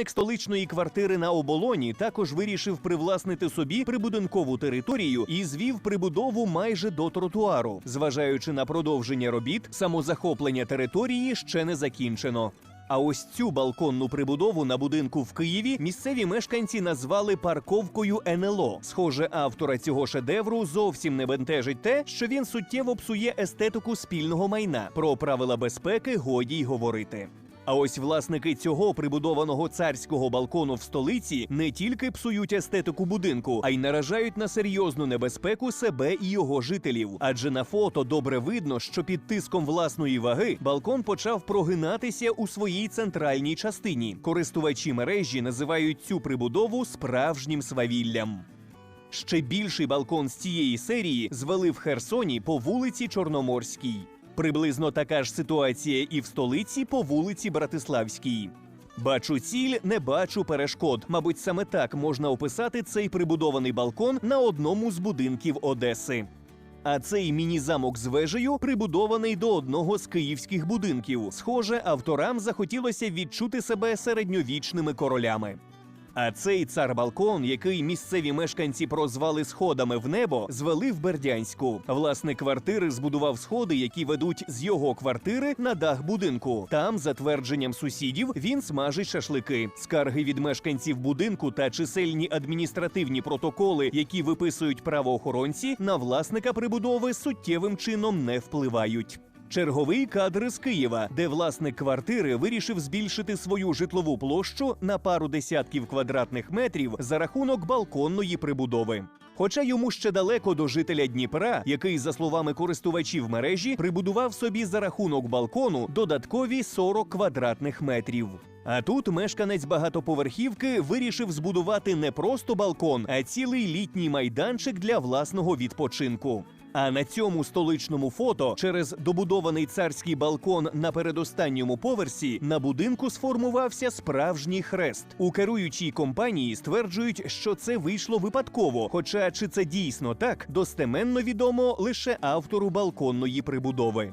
Власник столичної квартири на оболоні також вирішив привласнити собі прибудинкову територію і звів прибудову майже до тротуару. Зважаючи на продовження робіт, самозахоплення території ще не закінчено. А ось цю балконну прибудову на будинку в Києві місцеві мешканці назвали парковкою НЛО. Схоже, автора цього шедевру зовсім не бентежить те, що він суттєво псує естетику спільного майна. Про правила безпеки годі й говорити. А ось власники цього прибудованого царського балкону в столиці не тільки псують естетику будинку, а й наражають на серйозну небезпеку себе і його жителів. Адже на фото добре видно, що під тиском власної ваги балкон почав прогинатися у своїй центральній частині. Користувачі мережі називають цю прибудову справжнім свавіллям. Ще більший балкон з цієї серії звели в Херсоні по вулиці Чорноморській. Приблизно така ж ситуація і в столиці по вулиці Братиславській. Бачу ціль, не бачу перешкод. Мабуть, саме так можна описати цей прибудований балкон на одному з будинків Одеси. А цей міні-замок з вежею прибудований до одного з київських будинків. Схоже, авторам захотілося відчути себе середньовічними королями. А цей цар-балкон, який місцеві мешканці прозвали сходами в небо, звели в Бердянську. Власник квартири збудував сходи, які ведуть з його квартири на дах будинку. Там, за твердженням сусідів, він смажить шашлики. Скарги від мешканців будинку та чисельні адміністративні протоколи, які виписують правоохоронці, на власника прибудови суттєвим чином не впливають. Черговий кадр з Києва, де власник квартири вирішив збільшити свою житлову площу на пару десятків квадратних метрів за рахунок балконної прибудови. Хоча йому ще далеко до жителя Дніпра, який, за словами користувачів мережі, прибудував собі за рахунок балкону додаткові 40 квадратних метрів. А тут мешканець багатоповерхівки вирішив збудувати не просто балкон, а цілий літній майданчик для власного відпочинку. А на цьому столичному фото через добудований царський балкон на передостанньому поверсі на будинку сформувався справжній хрест. У керуючій компанії стверджують, що це вийшло випадково. Хоча чи це дійсно так, достеменно відомо лише автору балконної прибудови.